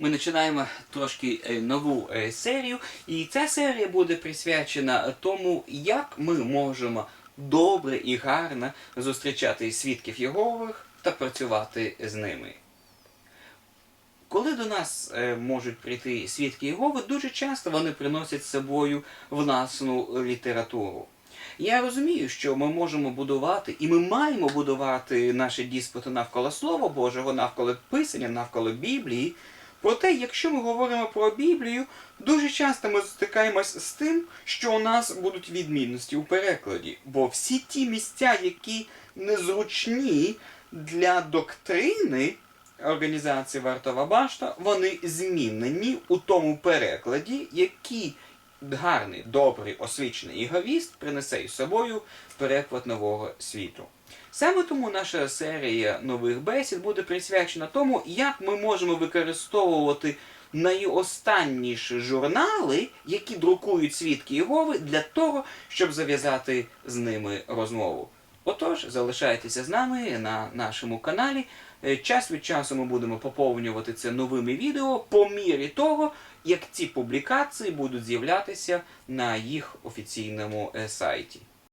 Ми починаємо трошки е, нову е, серію, і ця серія буде присвячена тому, як ми можемо добре і гарно зустрічати свідків Єгових та працювати з ними. Коли до нас е, можуть прийти свідки Єгови, дуже часто вони приносять з собою власну літературу. Я розумію, що ми можемо будувати, і ми маємо будувати наші диспути навколо Слова Божого, навколо Писання, навколо Біблії. Проте, якщо ми говоримо про Біблію, дуже часто ми стикаємось з тим, що у нас будуть відмінності у перекладі. Бо всі ті місця, які незручні для доктрини організації Вартова Башта, вони змінені у тому перекладі, який гарний, добрий, освічений іговіст принесе із собою переклад нового світу. Саме тому наша серія нових бесід буде присвячена тому, як ми можемо використовувати найостанніші журнали, які друкують свідки Єгови, для того, щоб зав'язати з ними розмову. Отож, залишайтеся з нами на нашому каналі. Е, Час від часу ми будемо поповнювати це новими відео по мірі того, як ці публікації будуть з'являтися на їх офіційному е, сайті.